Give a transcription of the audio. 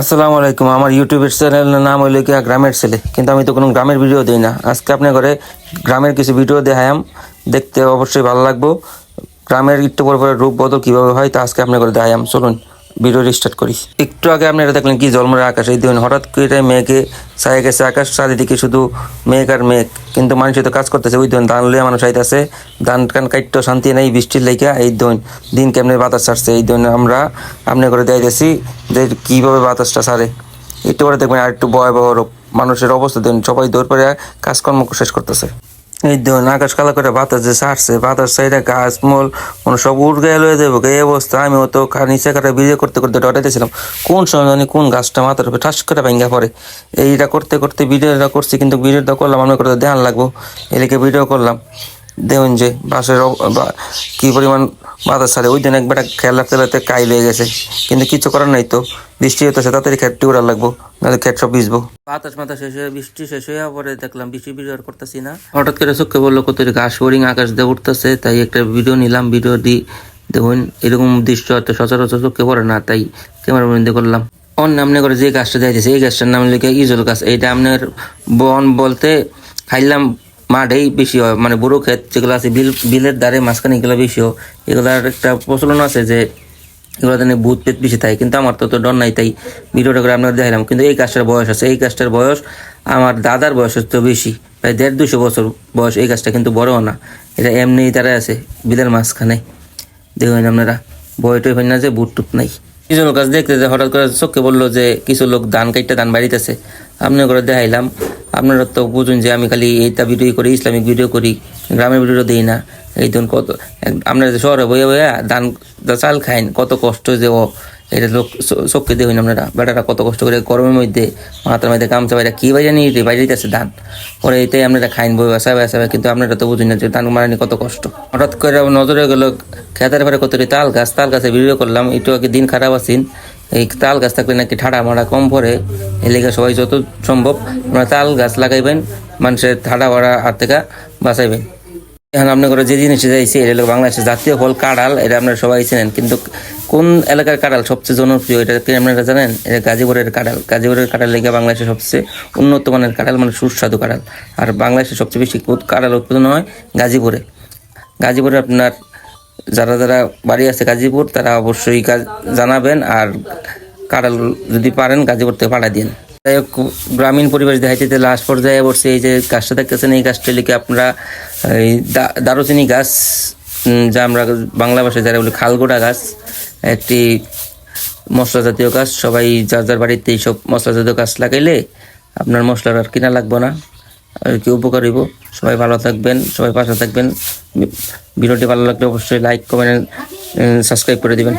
আসসালামু আলাইকুম। আমার ইউটিউবের চ্যানেলের নাম হইল কি, গ্রামের ছেলে। কিন্তু আমি তো কোনো গ্রামের ভিডিও দিই না। আজকে আপনার ঘরে গ্রামের কিছু ভিডিও দেখায়াম দেখতে অবশ্যই ভালো লাগবো। গ্রামের পর পরে রূপ বদল কীভাবে হয় তা আজকে আপনার ঘরে দেখায়াম চলুন। ভিডিও স্টার্ট করি। একটু আগে আপনারা দেখলেন কি জলমরে আকাশ, এই দিন হঠাৎ করে মেঘে ছায়া গেছে আকাশ, চারিদিকে শুধু মেঘ আর মেঘ। কিন্তু মানুষ তো কাজ করতেছে, ওই দিন ধান লইয়া মানুষ আইতাছে। ধান কান কাইট্য শান্তি নেই, বৃষ্টির লেখা এই দিন দিন কেমনে বাতাস ছাড়ছে? এই দিন আমরা আপনার করে দেখাইতেছি যে কীভাবে বাতাসটা ছাড়ে। একটু পরে দেখবেন আর একটু ভয়াবহ মানুষের অবস্থা দিন, সবাই দৌড় পরে কাজকর্ম শেষ করতেছে। এই দেখুন আকাশ কালা করে বাতাস যে ছাড়ছে, বাতাস সাইডে গাছ, মল মানে সব উড় গেল হয়ে যাব এই অবস্থা। আমি তো নিচে কাটা ভিডিও করতে করতে ডটাইতেছিলাম কোন সময় জানি কোন গাছটা মাথার উপরে ঠাস করে ভেঙ্গা পড়ে। এইটা করতে করতে ভিডিওটা করছি, কিন্তু ভিডিওটা করলাম আমি করে ধ্যান লাগবো। এদিকে ভিডিও করলাম। দেখুন যে বাসের কি পরিমাণ বাতাস ছাড়ে। ওই দিন একবার রাখতে রাখতে কাই লেগে গেছে। কিন্তু কিছু করার নাই তো। বৃষ্টি হতেছে তাড়াতাড়ি খেটটি উড়ার লাগবো। নাহলে খেট সব ভিজবো। বাতাস মাতাস শেষ হয়ে, বৃষ্টি শেষ হয়ে পরে দেখলাম বৃষ্টি ভিডিও আর করতেছি না। হঠাৎ করে চোখে বলল কত ঘাস হরিং আকাশ দিয়ে উঠতেছে, তাই একটা ভিডিও নিলাম ভিডিও দি দেখুন, এরকম দৃশ্য হয়তো সচরাচর চোখে পড়ে না, তাই ক্যামেরা বন্দি করলাম। অন্য আমনে করে যে গাছটা যাইতেছে এই গাছটার নাম লিখে ইজল গাছ। এইটা আপনার বন বলতে খাইলাম মাঠেই বেশি হয় মানে বুড়ো ক্ষেত যেগুলো আছে, বিল, বিলের দ্বারে মাঝখানে এগুলো বেশি হয়। এগুলার একটা প্রচলন আছে যে এগুলো জানি ভূত পেত বেশি থাকে কিন্তু আমার তো তো ডর নাই তাই ভিডিওটা করে আপনার দেখালাম কিন্তু এই গাছটার বয়স আছে, এই গাছটার বয়স আমার দাদার বয়সের তো বেশি, প্রায় দেড় দুশো বছর বয়স এই গাছটা কিন্তু বড়ও না। এটা এমনিই তারা আছে, বিলের মাঝখানে। দেখুন আপনারা বয়টা হয় না যে বুট টুট নাই। কিছু গাছ দেখতে যে হঠাৎ করে চোখে বলল যে কিছু লোক ধান কাইটটা ধান বাড়িতেছে। আপনি করে দেখাইলাম। আপনারা তো বুঝুন যে আমি খালি এইটা ভিডিও করি, ইসলামিক ভিডিও করি, গ্রামের ভিডিও দিই না। এই ধরুন কত আপনারা যে শহরে বইয়া বইয়া ধান চাল খাইন, কত কষ্ট যে ও এটা লোক চোখকে দেখুন আপনারা। বেটারা কত কষ্ট করে গরমের মধ্যে, মাথার মধ্যে গামছা বাইরে, কী বাইরে নিয়ে বাইরে দিতেছে ধান? পরে এটাই আপনারা খাইন বই বাসায় বাসায় কিন্তু আপনারা তো বুঝুন না যে ধান মারানি কত কষ্ট। হঠাৎ করে নজরে গেল খেতের পরে কত তাল গাছ, তাল গাছে ভিডিও করলাম, একটু আগে দিন খারাপ আছেন, এই তাল গাছ থাকলে নাকি ঠাড়া মারা কম পড়ে, এই লেগে সবাই যত সম্ভব আপনারা তাল গাছ লাগাইবেন, মানুষের ঠাড়া মারা হাত থেকে বাঁচাইবেন। এখন আপনার ঘরে যে জিনিসটা চাইছে এটা হলো বাংলাদেশের জাতীয় ফল কাঁড়াল এটা আপনারা সবাই চেনেন, কিন্তু কোন এলাকার কাঁড়াল সবচেয়ে জনপ্রিয়, এটা কি আপনারা জানেন? এটা গাজীপুরের কাঁড়াল গাজীপুরের কাঁড়াল লেগে বাংলাদেশের সবচেয়ে উন্নত মানের কাঁড়াল মানে সুস্বাদু কাঁড়াল আর বাংলাদেশের সবচেয়ে বেশি কাঁড়াল উৎপাদন হয় গাজীপুরে। গাজীপুরে আপনার যারা যারা বাড়ি আছে গাজীপুর, তারা অবশ্যই কাজ- জানাবেন আর কাঁড়াল যদি পারেন গাজীপুর থেকে পাঠা দিন। যাই হোক, গ্রামীণ পরিবেশ দেখাইতে লাস্ট পর্যায়ে বসছে এই যে গাছটা দেখতেছেন, এই গাছটা লিখে আপনারা, এই দারুচিনি গাছ যা আমরা বাংলা ভাষায় যারা বলি খালগোটা গাছ, একটি মশলা জাতীয় গাছ। সবাই যার যার বাড়িতে এইসব মশলা জাতীয় গাছ লাগাইলে আপনার মশলার আর কিনা লাগবে না। আর কি উপকার হইব। সবাই ভালো থাকবেন, সবাই পাশে থাকবেন। ভিডিওটি ভালো লাগলে অবশ্যই লাইক কমেন্ট সাবস্ক্রাইব করে দিবেন।